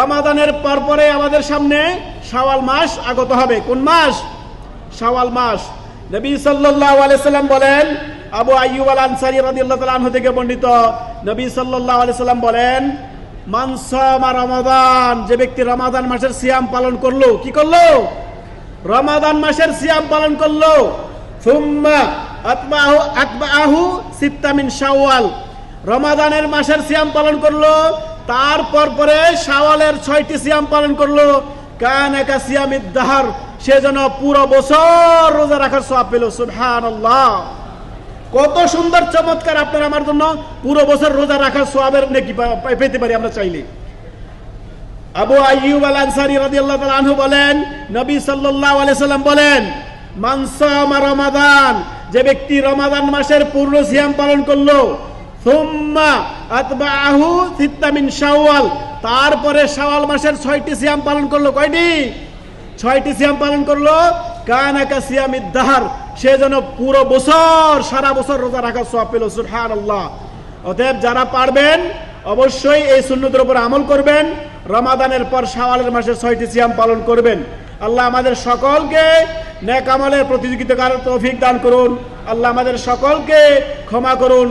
রমাদানের পরপরে আমাদের সামনে শাওয়াল মাস আগত হবে। কোন মাস? শাওয়াল মাস। নবী সাল্লাল্লাহু আলাইহি সাল্লাম বলেন, আবু আইয়ুব আল আনসারী রাদিয়াল্লাহু তাআলা আনহু থেকে বর্ণিত, নবী সাল্লাল্লাহু আলাইহি সাল্লাম বলেন, মান সামা রমাদান যে ব্যক্তি রমাদান মাসের সিয়াম পালন করল, কি করল? রমাদান মাসের সিয়াম পালন করল। সুম্মা আতবাহু আতবাহু সিত্তা মিন শাওয়াল। রমাদানের মাসের সিয়াম পালন করল তারপর পরে শাওয়ালের ছয়টি সিয়াম পালন করল। কান একা সিয়াম ইদ্দাহার সে যেন পুরো বছর রোজা রাখার সব পেল। সুবহানাল্লাহ। কত সুন্দর, চমৎকার আপনার আমার জন্য পুরো বছর রোজা রাখার সোয়াবের নেকি পেতে পারি আমরা চাইলে। আবু আইয়ুব আল আনসারী রাদিয়াল্লাহু তাআলা আনহু বলেন, নবী সাল্লাল্লাহু আলাইহি সাল্লাম বলেন, মান সামা রমাদান, যে ব্যক্তি রমাদান মাসের পূর্ণ সিয়াম পালন করল তারপরে শাওয়াল মাসের ছয়টি সিয়াম পালন করল। কয়টি? ছয়টি সিয়াম পালন করল। কানাকা সিয়াম ইদ্দাহার সে যেন পুরো বছর, সারা বছর রোজা রাখার সব পেল। সুবহানাল্লাহ। অতএব যারা পারবেন, অবশ্যই এই সুন্নতের উপর আমল করবেন। রমাদানের পর শাওয়ালের মাসে ছয়টি সিয়াম পালন করবেন। আল্লাহ আমাদের সকলকে নেক প্রতিযোগিতা তৌফিক দান করুন। আল্লাহ আমাদের সকলকে ক্ষমা করুন।